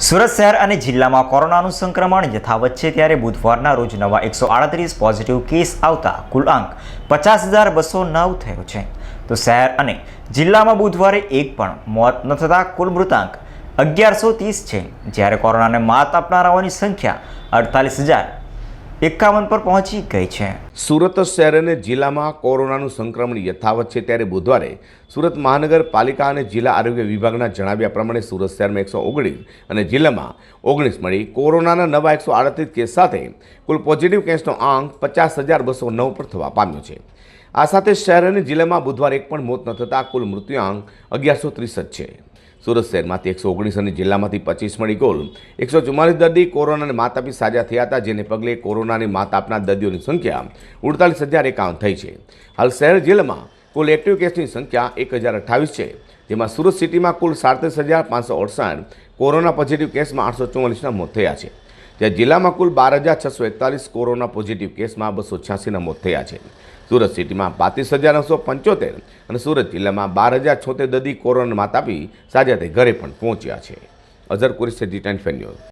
સુરત શહેર અને જિલ્લામાં કોરોનાનું સંક્રમણ યથાવત છે ત્યારે બુધવારના રોજ નવા એકસો આડત્રીસ પોઝિટિવ કેસ આવતા કુલ આંક પચાસ હજાર બસો નવ થયો છે. તો શહેર અને જિલ્લામાં બુધવારે એક પણ મોત ન થતાં કુલ મૃતાંક અગિયારસો ત્રીસ છે. જ્યારે કોરોનાને માત આપનારાઓની સંખ્યા અડતાલીસ હજાર એકાવન પર પહોંચી ગઈ છે. સુરત શહેર અને જિલ્લામાં કોરોનાનું સંક્રમણ યથાવત છે ત્યારે બુધવારે સુરત મહાનગરપાલિકા અને જિલ્લા આરોગ્ય વિભાગના જણાવ્યા પ્રમાણે સુરત શહેરમાં એકસો ઓગણીસ અને જિલ્લામાં ઓગણીસ મળી કોરોનાના નવા એકસો આડત્રીસ કેસ સાથે કુલ પોઝિટિવ કેસનો આંક પચાસ હજાર બસો નવ પર થવા પામ્યો છે. આ સાથે શહેર અને જિલ્લામાં બુધવારે એક પણ મોત ન થતાં કુલ મૃત્યુઆંક અગિયારસો ત્રીસ જ છે. સુરત શહેરમાંથી એકસો ઓગણીસ અને જિલ્લામાંથી પચીસ મળી કુલ એકસો ચુમ્માલીસ દર્દી કોરોનાને માત આપી સાજા થયા હતા, જેને પગલે કોરોનાની માત આપનાર દર્દીઓની સંખ્યા ઉડતાલીસ હજાર એકાવન થઈ છે. હાલ શહેર જિલ્લામાં કુલ એક્ટિવ કેસની સંખ્યા એક હજાર અઠ્ઠાવીસ છે. જેમાં સુરત સિટીમાં કુલ સાડત્રીસ હજાર પાંચસો અડસઠ કોરોના પોઝિટિવ કેસમાં આઠસો ચુમ્માલીસના મોત થયા છે. જ્યારે જિલ્લામાં કુલ બાર હજાર છસો એકતાલીસ કોરોના પોઝિટિવ કેસમાં બસો છ્યાસીના મોત થયા છે. સુરત સિટીમાં પાંત્રીસ હજાર નવસો પંચોતેર અને સુરત જિલ્લામાં બાર હજાર છોતેર દર્દી કોરોના માત આપી સાજા થઈ ઘરે પણ પહોંચ્યા છે. અઝર કુરેશી જી